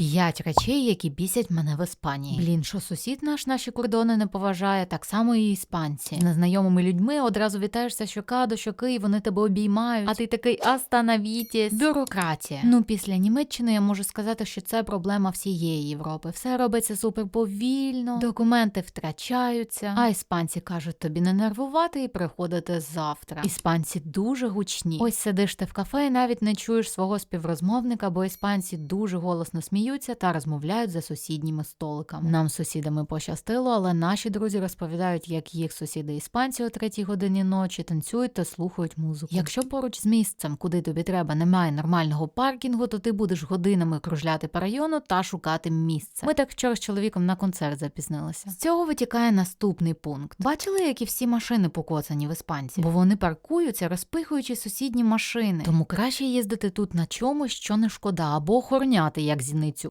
П'ять речей, які бісять мене в Іспанії. Блін, що сусід наш наші кордони не поважає, так само і іспанці. З незнайомими людьми одразу вітаєшся щока до щоки, і вони тебе обіймають. А ти такий астановітєсь. Бюрократія. Ну, після Німеччини я можу сказати, що це проблема всієї Європи. Все робиться супер повільно, документи втрачаються. А іспанці кажуть тобі не нервувати і приходити завтра. Іспанці дуже гучні. Ось сидиш ти в кафе і навіть не чуєш свого співрозмовника, бо іспанці дуже голосно сміються та розмовляють за сусідніми столиками. Нам з сусідами пощастило, але наші друзі розповідають, як їх сусіди іспанці о третій годині ночі танцюють та слухають музику. Якщо поруч з місцем, куди тобі треба, немає нормального паркінгу, то ти будеш годинами кружляти по району та шукати місце. Ми так вчора з чоловіком на концерт запізнилися. З цього витікає наступний пункт. Бачили, які всі машини покоцані в іспанці, бо вони паркуються, розпихуючи сусідні машини. Тому краще їздити тут на чомусь, що не шкода, або охороняти як зіницю